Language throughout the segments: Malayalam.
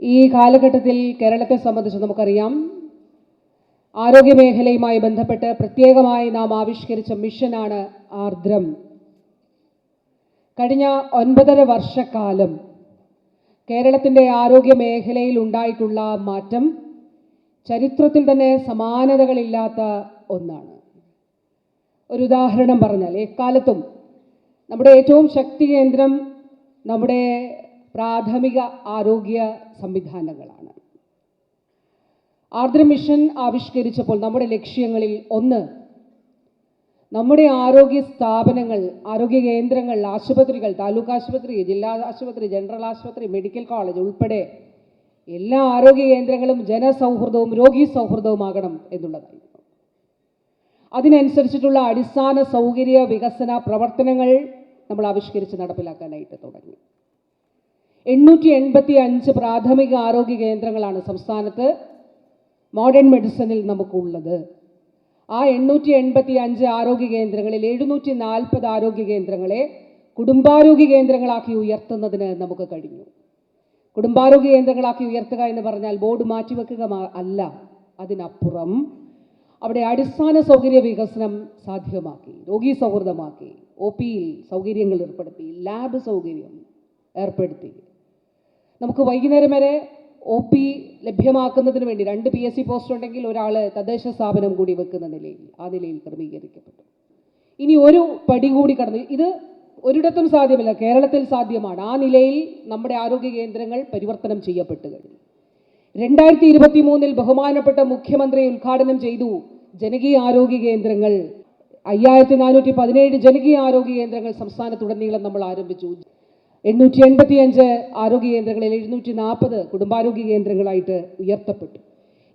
ഈ കാലഘട്ടത്തിൽ കേരളത്തെ സംബന്ധിച്ച് നമുക്കറിയാം. ആരോഗ്യമേഖലയുമായി ബന്ധപ്പെട്ട് പ്രത്യേകമായി നാം ആവിഷ്കരിച്ച മിഷനാണ് ആർദ്രം. കഴിഞ്ഞ ഒൻപതര വർഷക്കാലം കേരളത്തിന്റെ ആരോഗ്യ മേഖലയിൽ ഉണ്ടായിട്ടുള്ള മാറ്റം ചരിത്രത്തിൽ തന്നെ സമാനതകളില്ലാത്ത ഒന്നാണ്. ഒരു ഉദാഹരണം പറഞ്ഞാൽ എക്കാലത്തും നമ്മുടെ ഏറ്റവും ശക്തി കേന്ദ്രം നമ്മുടെ പ്രാഥമിക ആരോഗ്യ സംവിധാനങ്ങളാണ്. ആർദ്ര മിഷൻ ആവിഷ്കരിച്ചപ്പോൾ നമ്മുടെ ലക്ഷ്യങ്ങളിൽ ഒന്ന് നമ്മുടെ ആരോഗ്യ സ്ഥാപനങ്ങൾ ആരോഗ്യ കേന്ദ്രങ്ങൾ ആശുപത്രികൾ താലൂക്ക് ആശുപത്രി ജില്ലാ ആശുപത്രി ജനറൽ ആശുപത്രി മെഡിക്കൽ കോളേജ് ഉൾപ്പെടെ എല്ലാ ആരോഗ്യ കേന്ദ്രങ്ങളും ജനസൗഹൃദവും രോഗി സൗഹൃദവുമാകണം എന്നുള്ളതായിരുന്നു. അതിനനുസരിച്ചിട്ടുള്ള അടിസ്ഥാന സൗകര്യ വികസന പ്രവർത്തനങ്ങൾ നമ്മൾ ആവിഷ്കരിച്ച് നടപ്പിലാക്കാനായിട്ട് തുടങ്ങി. എണ്ണൂറ്റി എൺപത്തി അഞ്ച് പ്രാഥമിക ആരോഗ്യ കേന്ദ്രങ്ങളാണ് സംസ്ഥാനത്ത് മോഡേൺ മെഡിസിനിൽ നമുക്കുള്ളത്. ആ എണ്ണൂറ്റി എൺപത്തി അഞ്ച് ആരോഗ്യ കേന്ദ്രങ്ങളിൽ എഴുന്നൂറ്റി നാൽപ്പത് ആരോഗ്യ കേന്ദ്രങ്ങളെ കുടുംബാരോഗ്യ കേന്ദ്രങ്ങളാക്കി ഉയർത്തുന്നതിന് നമുക്ക് കഴിഞ്ഞു. കുടുംബാരോഗ്യ കേന്ദ്രങ്ങളാക്കി ഉയർത്തുക എന്ന് പറഞ്ഞാൽ ബോർഡ് മാറ്റിവെക്കുക അല്ല അതിനപ്പുറം അവിടെ അടിസ്ഥാന സൗകര്യ വികസനം സാധ്യമാക്കി രോഗി സൗഹൃദമാക്കി ഒ പിയിൽ സൗകര്യങ്ങൾ ഏർപ്പെടുത്തി ലാബ് സൗകര്യം ഏർപ്പെടുത്തി. നമുക്ക് വൈകുന്നേരം വരെ ഒ പി ലഭ്യമാക്കുന്നതിന് വേണ്ടി രണ്ട് പി എസ് സി പോസ്റ്റ് ഉണ്ടെങ്കിൽ ഒരാൾ തദ്ദേശ സ്ഥാപനം കൂടി വെക്കുന്ന നിലയിൽ ആ നിലയിൽ ക്രമീകരിക്കപ്പെട്ടു. ഇനി ഒരു പടി കൂടി കടന്നു. ഇത് ഒരിടത്തും സാധ്യമല്ല കേരളത്തിൽ സാധ്യമാണ്. ആ നിലയിൽ നമ്മുടെ ആരോഗ്യ കേന്ദ്രങ്ങൾ പരിവർത്തനം ചെയ്യപ്പെട്ടു കഴിഞ്ഞു. രണ്ടായിരത്തി ഇരുപത്തി മൂന്നിൽ ബഹുമാനപ്പെട്ട മുഖ്യമന്ത്രി ഉദ്ഘാടനം ചെയ്തു ജനകീയ ആരോഗ്യ കേന്ദ്രങ്ങൾ. അയ്യായിരത്തി നാനൂറ്റി പതിനേഴ് ജനകീയ ആരോഗ്യ കേന്ദ്രങ്ങൾ സംസ്ഥാനത്തുടനീളം നമ്മൾ ആരംഭിച്ചു. എണ്ണൂറ്റി എൺപത്തി അഞ്ച് ആരോഗ്യ കേന്ദ്രങ്ങളിൽ എഴുന്നൂറ്റി നാൽപ്പത് കുടുംബാരോഗ്യ കേന്ദ്രങ്ങളായിട്ട് ഉയർത്തപ്പെട്ടു.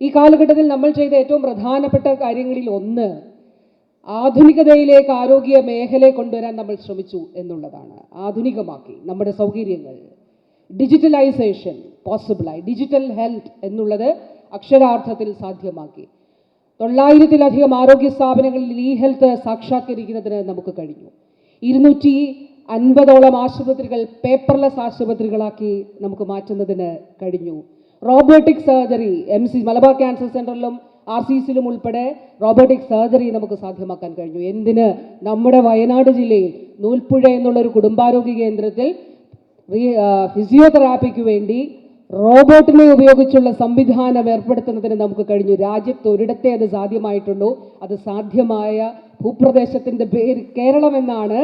ഈ കാലഘട്ടത്തിൽ നമ്മൾ ചെയ്ത ഏറ്റവും പ്രധാനപ്പെട്ട കാര്യങ്ങളിൽ ഒന്ന് ആധുനികതയിലേക്ക് ആരോഗ്യ മേഖലയെ കൊണ്ടുവരാൻ നമ്മൾ ശ്രമിച്ചു എന്നുള്ളതാണ്. ആധുനികമാക്കി നമ്മുടെ സൗകര്യങ്ങൾ. ഡിജിറ്റലൈസേഷൻ പോസിബിളായി. ഡിജിറ്റൽ ഹെൽത്ത് എന്നുള്ളത് അക്ഷരാർത്ഥത്തിൽ സാധ്യമാക്കി. തൊള്ളായിരത്തിലധികം ആരോഗ്യ സ്ഥാപനങ്ങളിൽ ഇ ഹെൽത്ത് സാക്ഷാത്കരിക്കുന്നതിന് നമുക്ക് കഴിഞ്ഞു. ഇരുന്നൂറ്റി അൻപതോളം ആശുപത്രികൾ പേപ്പർലെസ് ആശുപത്രികളാക്കി നമുക്ക് മാറ്റുന്നതിന് കഴിഞ്ഞു. Robotic surgery M C Malabar cancer സെന്ററിലും R C സിയിലും ഉൾപ്പെടെ റോബോട്ടിക് സർജറി നമുക്ക് സാധ്യമാക്കാൻ കഴിഞ്ഞു. എന്തിന്? നമ്മുടെ വയനാട് ജില്ലയിൽ നൂൽപ്പുഴ എന്നുള്ള ഒരു കുടുംബാരോഗ്യ കേന്ദ്രത്തിൽ ഫിസിയോതെറാപ്പിക്ക് വേണ്ടി റോബോട്ടിനെ ഉപയോഗിച്ചുള്ള സംവിധാനം ഏർപ്പെടുത്തുന്നതിന് നമുക്ക് കഴിഞ്ഞു. രാജ്യത്ത് ഒരിടത്തെ അത് സാധ്യമായിട്ടുള്ളൂ. അത് സാധ്യമായ ഭൂപ്രദേശത്തിന്റെ പേര് കേരളം എന്നാണ്